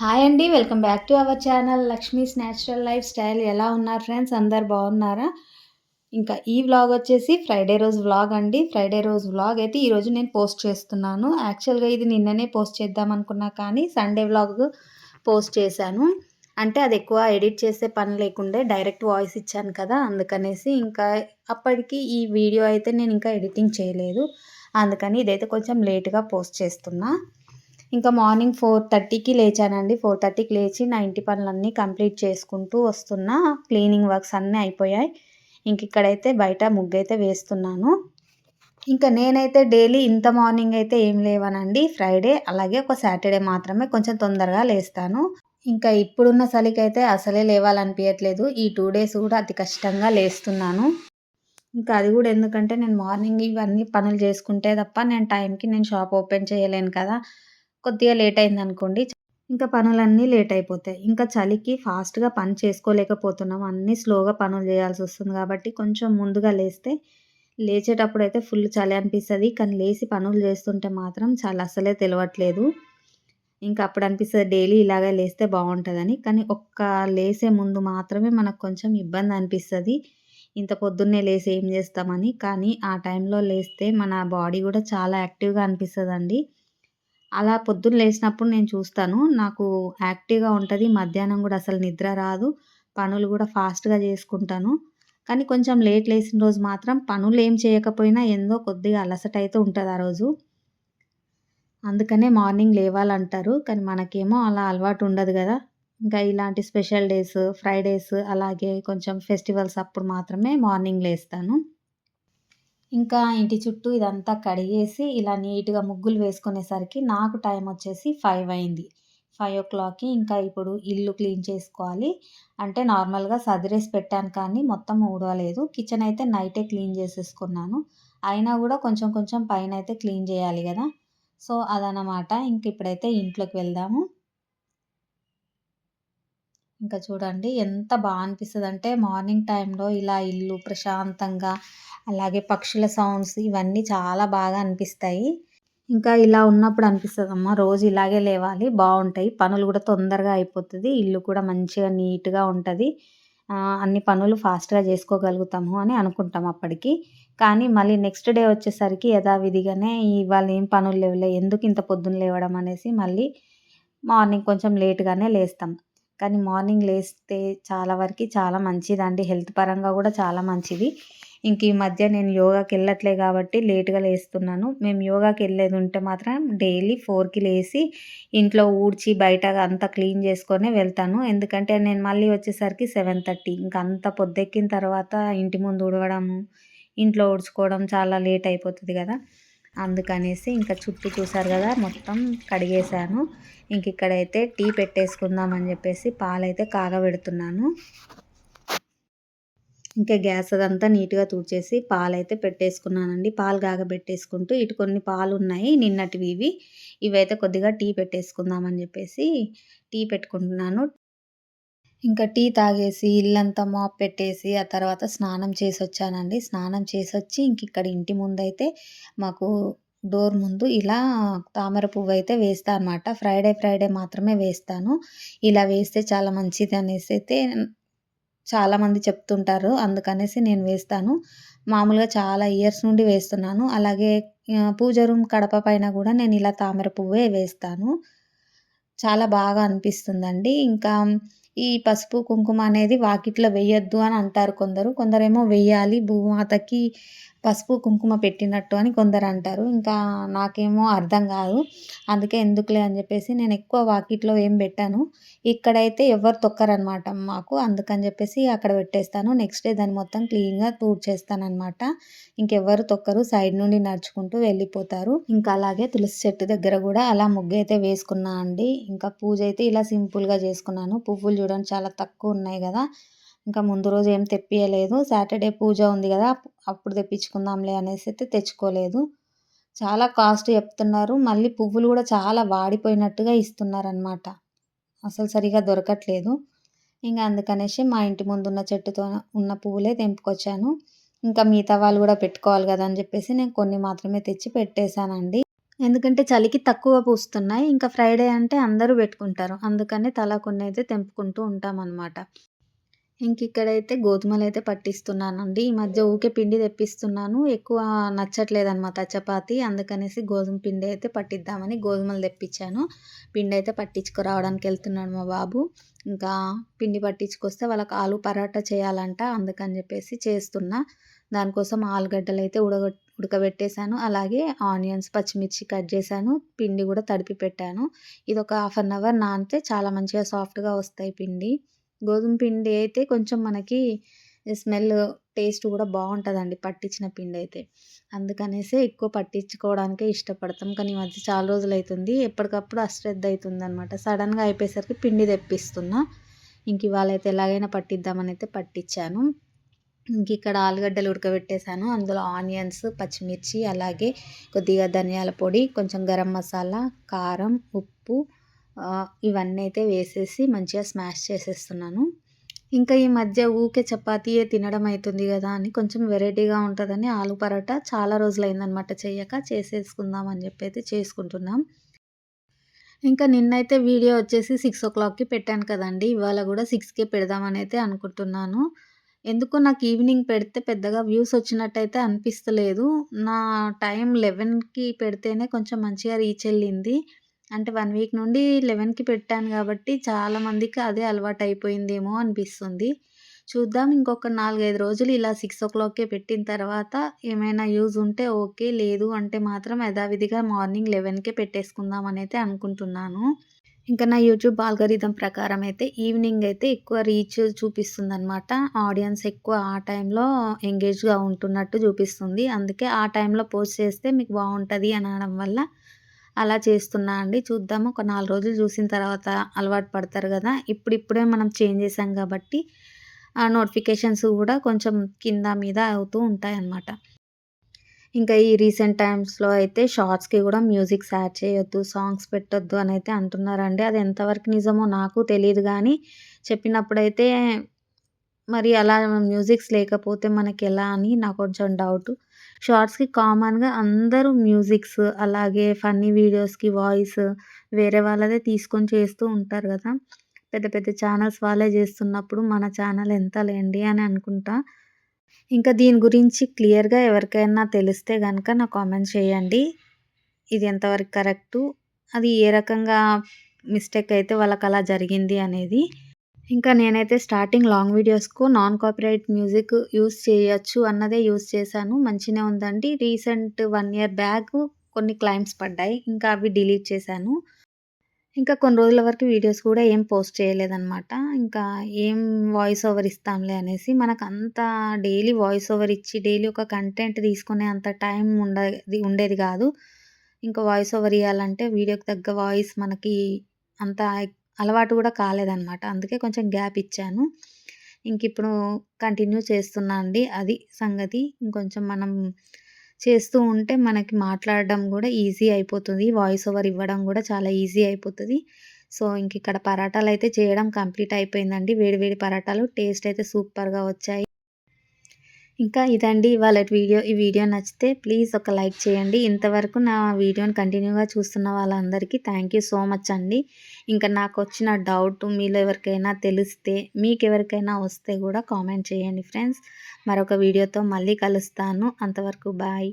Hi అండి welcome back to our channel Lakshmi's natural lifestyle. ఎలా ఉన్నారు ఫ్రెండ్స్? అందరు బాగున్నారా? ఇంకా ఈ వ్లాగ్ వచ్చేసి ఫ్రైడే రోజు వ్లాగ్ అండి. ఫ్రైడే రోజు వ్లాగ్ అయితే ఈరోజు నేను పోస్ట్ చేస్తున్నాను. యాక్చువల్గా ఇది నిన్ననే పోస్ట్ చేద్దాం అనుకున్నా కానీ సండే వ్లాగ్ పోస్ట్ చేశాను. అంటే అది ఎక్కువ ఎడిట్ చేసే పని లేకుండే డైరెక్ట్ వాయిస్ ఇచ్చాను కదా అందుకనేసి ఇంకా అప్పటికి ఈ వీడియో అయితే నేను ఇంకా ఎడిటింగ్ చేయలేదు. అందుకని ఇదైతే కొంచెం లేట్గా పోస్ట్ చేస్తున్నా. ఇంకా మార్నింగ్ ఫోర్ థర్టీకి లేచానండి. ఫోర్ థర్టీకి లేచి నా ఇంటి పనులన్నీ కంప్లీట్ చేసుకుంటూ వస్తున్నా క్లీనింగ్ వర్క్స్ అన్నీ అయిపోయాయి. ఇంక ఇక్కడైతే బయట ముగ్గు అయితే వేస్తున్నాను. ఇంకా నేనైతే డైలీ ఇంత మార్నింగ్ అయితే ఏం లేవనండి. ఫ్రైడే అలాగే ఒక సాటర్డే మాత్రమే కొంచెం తొందరగా లేస్తాను. ఇంకా ఇప్పుడున్న చలికైతే అసలే లేవాలనిపించట్లేదు ఈ టూ డేస్ కూడా అతి కష్టంగా లేస్తున్నాను. ఇంకా అది కూడా ఎందుకంటే నేను మార్నింగ్ ఇవన్నీ పనులు చేసుకుంటే తప్ప నేను టైంకి నేను షాప్ ఓపెన్ చేయలేను కదా. కొద్దిగా లేట్ అయింది అనుకోండి ఇంకా పనులన్నీ లేట్ అయిపోతాయి ఇంకా చలికి ఫాస్ట్గా పని చేసుకోలేకపోతున్నాం. అన్నీ స్లోగా పనులు చేయాల్సి వస్తుంది కాబట్టి కొంచెం ముందుగా లేస్తే లేచేటప్పుడు అయితే ఫుల్ చలి అనిపిస్తుంది. కానీ లేచి పనులు చేస్తుంటే మాత్రం చాలా అసలే తెలియట్లేదు ఇంకా అప్పుడు అనిపిస్తుంది డైలీ ఇలాగే లేస్తే బాగుంటుందని. కానీ ఒక్క లేసే ముందు మాత్రమే మనకు కొంచెం ఇబ్బంది అనిపిస్తుంది. ఇంత పొద్దున్నే లేసి ఏం చేస్తామని. కానీ ఆ టైంలో లేస్తే మన బాడీ కూడా చాలా యాక్టివ్గా అనిపిస్తుంది అలా పొద్దున్న లేచినప్పుడు నేను చూస్తాను. నాకు యాక్టివ్గా ఉంటుంది. మధ్యాహ్నం కూడా అసలు నిద్ర రాదు. పనులు కూడా ఫాస్ట్గా చేసుకుంటాను. కానీ కొంచెం లేట్ లేచిన రోజు మాత్రం పనులు ఏం చేయకపోయినా ఎందో కొద్దిగా అలసట అయితే ఉంటుంది ఆ రోజు. అందుకనే మార్నింగ్ లేవాలంటారు. కానీ మనకేమో అలా అలవాటు ఉండదు కదా. ఇంకా ఇలాంటి స్పెషల్ డేస్ ఫ్రైడేస్ అలాగే కొంచెం ఫెస్టివల్స్ అప్పుడు మాత్రమే మార్నింగ్ లేస్తాను. ఇంకా ఇంటి చుట్టూ ఇదంతా కడిగేసి ఇలా నీట్గా ముగ్గులు వేసుకునేసరికి నాకు టైం వచ్చేసి ఫైవ్ అయింది. ఫైవ్ ఓ క్లాక్కి ఇంకా ఇప్పుడు ఇల్లు క్లీన్ చేసుకోవాలి. అంటే నార్మల్గా సదిరేసి పెట్టాను కానీ మొత్తం ఊడవలేదు. కిచెన్ అయితే నైటే క్లీన్ చేసేసుకున్నాను. అయినా కూడా కొంచెం కొంచెం పైన అయితే క్లీన్ చేయాలి కదా. సో అదనమాట ఇంక ఇప్పుడైతే ఇంట్లోకి వెళ్దాము. ఇంకా చూడండి ఎంత బాగా అనిపిస్తుంది అంటే మార్నింగ్ టైంలో ఇలా ఇల్లు ప్రశాంతంగా అలాగే పక్షుల సౌండ్స్ ఇవన్నీ చాలా బాగా అనిపిస్తాయి. ఇంకా ఇలా ఉన్నప్పుడు అనిపిస్తుంది అమ్మ రోజు ఇలాగే లేవాలి బాగుంటాయి పనులు కూడా తొందరగా అయిపోతుంది ఇల్లు కూడా మంచిగా నీట్గా ఉంటుంది అన్ని పనులు ఫాస్ట్గా చేసుకోగలుగుతాము అని అనుకుంటాం అప్పటికి. కానీ మళ్ళీ నెక్స్ట్ డే వచ్చేసరికి యథావిధిగానే ఇవాళ ఏం పనులు లేవులే ఎందుకు ఇంత పొద్దున్న లేవడం అనేసి మళ్ళీ మార్నింగ్ కొంచెం లేట్గానే లేస్తాం. కానీ మార్నింగ్ లేస్తే చాలా వరకు చాలా మంచిదండి హెల్త్ పరంగా కూడా చాలా మంచిది. ఇంక ఈ మధ్య నేను యోగాకి వెళ్ళట్లే కాబట్టి లేట్గా లేస్తున్నాను. మేము యోగాకి వెళ్ళేది ఉంటే మాత్రం డైలీ ఫోర్కి లేచి ఇంట్లో ఊడ్చి బయట అంతా క్లీన్ చేసుకొని వెళ్తాను. ఎందుకంటే నేను మళ్ళీ వచ్చేసరికి సెవెన్ థర్టీ. ఇంకా అంత పొద్దెక్కిన తర్వాత ఇంటి ముందు ఉడవడము ఇంట్లో ఊడ్చుకోవడం చాలా లేట్ అయిపోతుంది కదా. అందుకనేసి ఇంకా చుట్టూ చూసారు కదా మొత్తం కడిగేశాను. ఇంక ఇక్కడైతే టీ పెట్టేసుకుందాం అని చెప్పేసి పాలైతే కాగబెడుతున్నాను. ఇంకా గ్యాస్ అదంతా నీట్గా తూడ్చేసి పాలైతే పెట్టేసుకున్నానండి. పాలు కాగబెట్టేసుకుంటూ ఇటు కొన్ని పాలు ఉన్నాయి నిన్నటివి ఇవి. ఇవైతే కొద్దిగా టీ పెట్టేసుకుందామని చెప్పేసి టీ పెట్టుకుంటున్నాను. ఇంకా టీ తాగేసి ఇల్లంతా మాప్ పెట్టేసి ఆ తర్వాత స్నానం చేసి వచ్చానండి స్నానం చేసి వచ్చి ఇంక ఇక్కడ ఇంటి ముందైతే మాకు డోర్ ముందు ఇలా తామర పువ్వు అయితే వేస్తా అనమాట ఫ్రైడే ఫ్రైడే మాత్రమే వేస్తాను. ఇలా వేస్తే చాలా మంచిది అనేసి అయితే చాలామంది చెప్తుంటారు. అందుకనేసి నేను వేస్తాను. మామూలుగా చాలా ఇయర్స్ నుండి వేస్తున్నాను. అలాగే పూజ రూమ్ కడప పైన కూడా నేను ఇలా తామర పువ్వే వేస్తాను. చాలా బాగా అనిపిస్తుందండి. ఇంకా ఈ పసుపు కుంకుమ అనేది వాకిట్లో వేయొద్దు అని అంటారు కొందరు. కొందరేమో వెయ్యాలి భూమాతకి పసుపు కుంకుమ పెట్టినట్టు అని కొందరు అంటారు ఇంకా నాకేమో అర్థం కాదు. అందుకే ఎందుకులే అని చెప్పేసి నేను ఎక్కువ వాకిట్లో ఏం పెట్టాను. ఇక్కడైతే ఎవరు తొక్కరనమాట మాకు. అందుకని చెప్పేసి అక్కడ పెట్టేస్తాను. నెక్స్ట్ డే దాన్ని మొత్తం క్లీన్గా తూడ్చేస్తాను అనమాట ఇంకెవ్వరు తొక్కరు. సైడ్ నుండి నడుచుకుంటూ వెళ్ళిపోతారు. ఇంకా అలాగే తులసి చెట్టు దగ్గర కూడా అలా ముగ్గు అయితే వేసుకున్నా అండి. ఇంకా పూజ అయితే ఇలా సింపుల్గా చేసుకున్నాను. పువ్వులు చూడండి చాలా తక్కువ ఉన్నాయి కదా. ఇంకా ముందు రోజు ఏం తెప్పియలేదు. సాటర్డే పూజ ఉంది కదా అప్పుడు తెప్పించుకుందాంలే అనేసి అయితే తెచ్చుకోలేదు. చాలా కాస్ట్ చెప్తున్నారు. మళ్ళీ పువ్వులు కూడా చాలా వాడిపోయినట్టుగా ఇస్తున్నారనమాట అసలు సరిగా దొరకట్లేదు. ఇంకా అందుకనేసి మా ఇంటి ముందు ఉన్న చెట్టుతో ఉన్న పువ్వులే తెంపుకొచ్చాను. ఇంకా మిగతా వాళ్ళు కూడా పెట్టుకోవాలి కదా అని చెప్పేసి నేను కొన్ని మాత్రమే తెచ్చి పెట్టేశానండి. ఎందుకంటే చలికి తక్కువ పూస్తున్నాయి. ఇంకా ఫ్రైడే అంటే అందరూ పెట్టుకుంటారు. అందుకని తలా కొన్నైతే తెంపుకుంటూ ఉంటామనమాట. గోధుమలు అయితే పట్టిస్తున్నానండి. ఈ మధ్య ఊకే పిండి తెప్పిస్తున్నాను. ఎక్కువ నచ్చట్లేదనమాట చపాతి అందుకనేసి గోధుమ పిండి అయితే పట్టిద్దామని గోధుమలు తెప్పించాను. పిండి అయితే పట్టించుకురావడానికి వెళ్తున్నాడు మా బాబు. ఇంకా పిండి పట్టించుకొస్తే వాళ్ళకి ఆలు పరాటా చేయాలంట. అందుకని చెప్పేసి చేస్తున్నా. దానికోసం ఆలుగడ్డలు అయితే ఉడగ ఉడకబెట్టేశాను అలాగే ఆనియన్స్, పచ్చిమిర్చి కట్ చేశాను. పిండి కూడా తడిపి పెట్టాను. ఇది ఒక హాఫ్ అన్ అవర్ నానితే చాలా మంచిగా సాఫ్ట్‌గా వస్తాయి పిండి. గోధుమ పిండి అయితే కొంచెం మనకి స్మెల్, టేస్ట్ కూడా బాగుంటుందండి పట్టించిన పిండి అయితే అందుకనేసే ఎక్కువ పట్టించుకోవడానికే ఇష్టపడతాం. కానీ ఈ మధ్య చాలా రోజులు అవుతుంది ఎప్పటికప్పుడు అశ్రద్ధ అయితుందనమాట. సడన్‌గా అయిపోయేసరికి పిండి తెప్పిస్తున్నా. ఇంక ఇవాళైతే ఎలాగైనా పట్టిద్దామనైతే ఇంక ఇక్కడ ఆలుగడ్డలు ఉడకబెట్టేసాను. అందులో ఆనియన్స్, పచ్చిమిర్చి అలాగే కొద్దిగా ధనియాల పొడి, కొంచెం గరం మసాలా, కారం, ఉప్పు ఇవన్నీ అయితే వేసేసి మంచిగా స్మాష్ చేసేస్తున్నాను. ఇంకా ఈ మధ్య ఊకే చపాతీయే తినడం అవుతుంది కదా అని కొంచెం వెరైటీగా ఉంటుందని ఆలు పరోటా చాలా రోజులైందనమాట చెయ్యక. చేసేసుకుందాం అని చెప్పి అయితే చేసుకుంటున్నాం. ఇంకా నిన్నైతే వీడియో వచ్చేసి 6:00కి పెట్టాను కదండి ఇవాళ కూడా సిక్స్కే పెడదామని అయితే అనుకుంటున్నాను. ఎందుకో నాకు ఈవినింగ్ పెడితే పెద్దగా వ్యూస్ వచ్చినట్టయితే అనిపిస్తలేదు. నా టైం 11కి పెడితేనే కొంచెం మంచిగా రీచ్ వెళ్ళింది అంటే వన్ వీక్ నుండి 11కి పెట్టాను కాబట్టి చాలా మందికి అదే అలవాటయిపోయిందేమో అనిపిస్తుంది. చూద్దాం ఇంకొక 4, 5 రోజులు ఇలా 6:00కే పెట్టిన తర్వాత ఏమైనా యూజ్ ఉంటే ఓకే. లేదు అంటే మాత్రం యథావిధిగా మార్నింగ్ 11కే పెట్టేసుకుందాం అనైతే అనుకుంటున్నాను. ఇంకా నా యూట్యూబ్ ఆల్గరిథం ప్రకారం అయితే ఈవినింగ్ అయితే ఎక్కువ రీచ్ చూపిస్తుంది అనమాట ఆడియన్స్ ఎక్కువ ఆ టైంలో ఎంగేజ్‌గా ఉంటున్నట్టు చూపిస్తుంది. అందుకే ఆ టైంలో పోస్ట్ చేస్తే మీకు బాగుంటుంది అనడం వల్ల అలా చేస్తున్నా అండి. చూద్దాము ఒక నాలుగు రోజులు చూసిన తర్వాత అలవాటు పడతారు కదా ఇప్పుడిప్పుడే మనం చేంజ్ చేసాం కాబట్టి ఆ నోటిఫికేషన్స్ కూడా కొంచెం కింద మీద అవుతూ ఉంటాయన్నమాట. ఇంకా ఈ రీసెంట్ టైమ్స్‌లో అయితే షార్ట్స్‌కి కూడా మ్యూజిక్స్ యాడ్ చేయొద్దు, సాంగ్స్ పెట్టొద్దు అయితే అంటున్నారండి. అది ఎంతవరకు నిజమో నాకు తెలియదు కానీ చెప్పినప్పుడైతే మరి అలా మ్యూజిక్స్ లేకపోతే మనకి ఎలా అని నాకు కొంచెం డౌట్ షార్ట్స్‌కి కామన్‌గా అందరూ మ్యూజిక్స్ అలాగే ఫన్నీ వీడియోస్‌కి వాయిస్ వేరే వాళ్ళదే తీసుకొని చేస్తూ ఉంటారు కదా పెద్ద పెద్ద ఛానల్స్ వాళ్ళే చేస్తున్నప్పుడు మన ఛానల్ ఎంత లేండి అని అనుకుంటా. ఇంకా దీని గురించి క్లియర్‌గా ఎవరికైనా తెలిస్తే కనుక నా కామెంట్ చేయండి. ఇది ఎంతవరకు కరెక్టు, అది ఏ రకంగా మిస్టేక్ అయితే వాళ్ళకి అలా జరిగింది అనేది. ఇంకా నేనైతే స్టార్టింగ్ లాంగ్ వీడియోస్‌కు నాన్ కాపీరైట్ మ్యూజిక్ యూస్ చేయొచ్చు అన్నదే యూజ్ చేశాను. మంచినే ఉందండి. రీసెంట్ వన్ ఇయర్ బ్యాక్ కొన్ని క్లైమ్స్ పడ్డాయి. ఇంకా అవి డిలీట్ చేశాను. ఇంకా కొన్ని రోజుల వరకు వీడియోస్ కూడా ఏం పోస్ట్ చేయలేదనమాట. ఇంకా ఏం వాయిస్ ఓవర్ ఇస్తాంలే అనేసి మనకు అంత డైలీ వాయిస్ ఓవర్ ఇచ్చి డైలీ ఒక కంటెంట్ తీసుకునే అంత టైం ఉండేది ఉండేది కాదు ఇంకా వాయిస్ ఓవర్ ఇవ్వాలంటే వీడియోకి తగ్గ వాయిస్ మనకి అంత అలవాటు కూడా కాలేదనమాట. అందుకే కొంచెం గ్యాప్ ఇచ్చాను. ఇంకిప్పుడు కంటిన్యూ చేస్తున్నా అండి. అది సంగతి. ఇంకొంచెం మనం చేస్తూ ఉంటే మనకి మాట్లాడడం కూడా ఈజీ అయిపోతుంది. వాయిస్ ఓవర్ ఇవ్వడం కూడా చాలా ఈజీ అయిపోతుంది సో, ఇంక ఇక్కడ పరాటాలు అయితే చేయడం కంప్లీట్ అయిపోయిందండి. వేడి వేడి పరాటాలు టేస్ట్ అయితే సూపర్‌గా వచ్చాయి. ఇంకా ఇదండి వాళ్ళ వీడియో. ఈ వీడియో నచ్చితే ప్లీజ్ ఒక లైక్ చేయండి. ఇంతవరకు నా వీడియోని కంటిన్యూగా చూస్తున్న వాళ్ళందరికీ థ్యాంక్ యూ సో మచ్ అండి. ఇంకా నాకు వచ్చిన డౌట్ మీలో ఎవరికైనా తెలిస్తే, మీకు ఎవరికైనా వస్తే కూడా కామెంట్ చేయండి ఫ్రెండ్స్. మరొక వీడియోతో మళ్ళీ కలుస్తాను. అంతవరకు బాయ్.